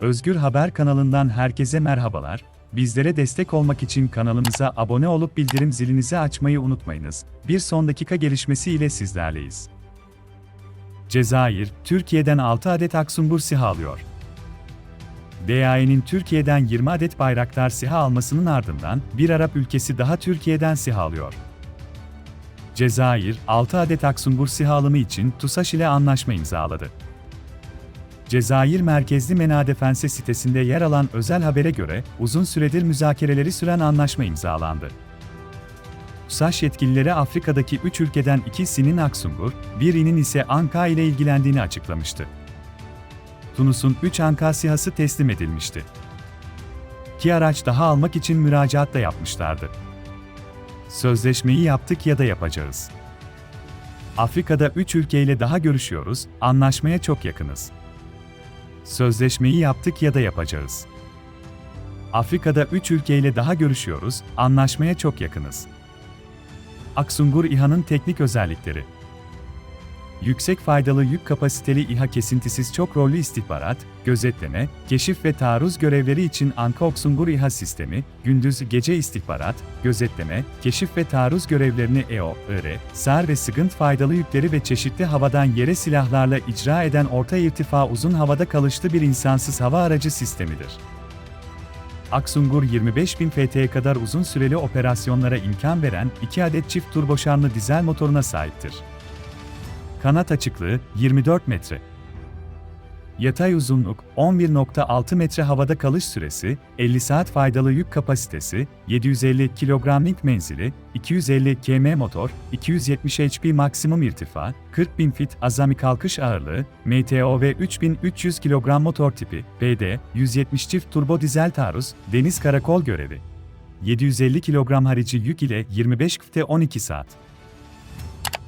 Özgür Haber kanalından herkese merhabalar. Bizlere destek olmak için kanalımıza abone olup bildirim zilinizi açmayı unutmayınız. Bir son dakika gelişmesi ile sizlerleyiz. Cezayir, Türkiye'den 6 adet Aksungur SİHA alıyor. DAE'nin Türkiye'den 20 adet Bayraktar SİHA almasının ardından bir Arap ülkesi daha Türkiye'den SİHA alıyor. Cezayir, 6 adet Aksungur SİHA alımı için TUSAŞ ile anlaşma imzaladı. Cezayir merkezli MENA Defense sitesinde yer alan özel habere göre, uzun süredir müzakereleri süren anlaşma imzalandı. TUSAŞ yetkilileri Afrika'daki 3 ülkeden ikisinin Aksungur, birinin ise Anka ile ilgilendiğini açıklamıştı. Tunus'un 3 Anka SİHA'sı teslim edilmişti. İki araç daha almak için müracaat da yapmışlardı. Sözleşmeyi yaptık ya da yapacağız. Afrika'da 3 ülkeyle daha görüşüyoruz, anlaşmaya çok yakınız. Sözleşmeyi yaptık ya da yapacağız. Afrika'da 3 ülkeyle daha görüşüyoruz, anlaşmaya çok yakınız. Aksungur İHA'nın teknik özellikleri Yüksek faydalı yük kapasiteli İHA kesintisiz çok rollü istihbarat, gözetleme, keşif ve taarruz görevleri için Anka Oksungur İHA sistemi, gündüz gece istihbarat, gözetleme, keşif ve taarruz görevlerini EO, IR, SAR ve sıkıntı faydalı yükleri ve çeşitli havadan yere silahlarla icra eden orta irtifa uzun havada kalışlı bir insansız hava aracı sistemidir. Aksungur 25.000 FT'ye kadar uzun süreli operasyonlara imkan veren 2 adet çift turboşarlı dizel motoruna sahiptir. Kanat açıklığı 24 metre. Yatay uzunluk 11.6 metre havada kalış süresi, 50 saat faydalı yük kapasitesi, 750 kilogramlık menzili, 250 km motor, 270 HP maksimum irtifa, 40.000 fit azami kalkış ağırlığı, MTO ve 3300 kilogram motor tipi, PD, 170 çift turbo dizel taarruz, deniz karakol görevi. 750 kilogram harici yük ile 25 kıfte 12 saat.